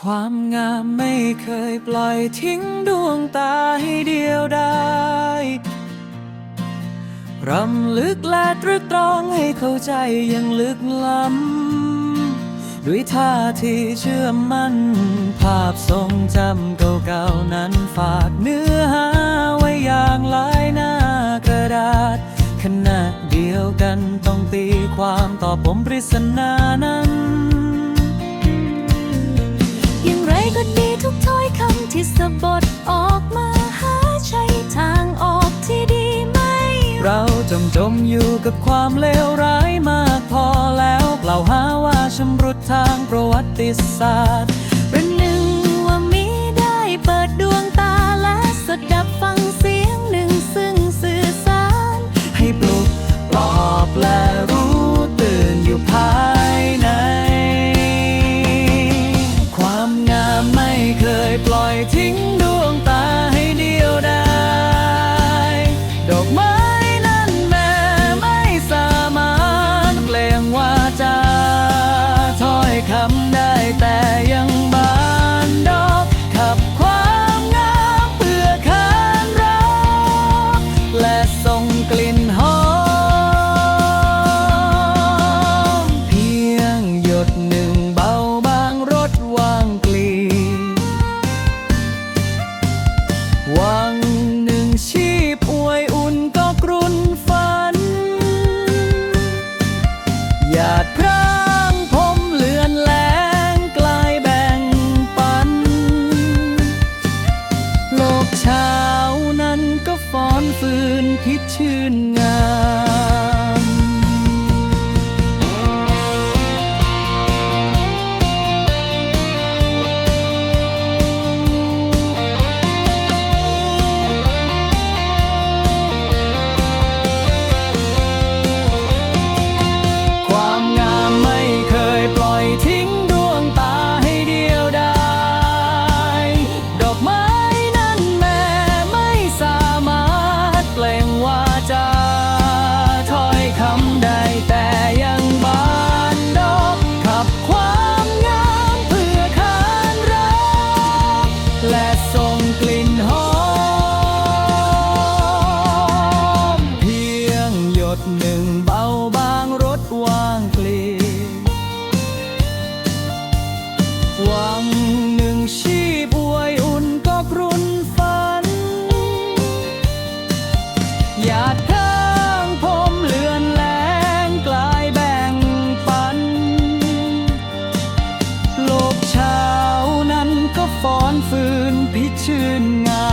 ความงามไม่เคยปล่อยทิ้งดวงตาให้เดียวดายรำลึกและตรึกตรองให้เข้าใจยังลึกล้ำ ด้วยท่าที่เชื่อมั่น ภาพทรงจำเก่าๆนั้นฝากเนื้อหาไว้อย่างหลายหน้ากระดาษ ขณะเดียวกันต้องตีความต่อผมปริศนานั้น ก็ดีทุกถ้อยคำที่สะบดออกมาหาใช่ทางออกที่ดีไหม เราจมจมอยู่กับความเลวร้ายมากพอแล้วกล่าหาว่าชำรุดทางประวัติศาสตร์ ดอกไม้ หยา ฟ้อนฟืนพิชื่นงา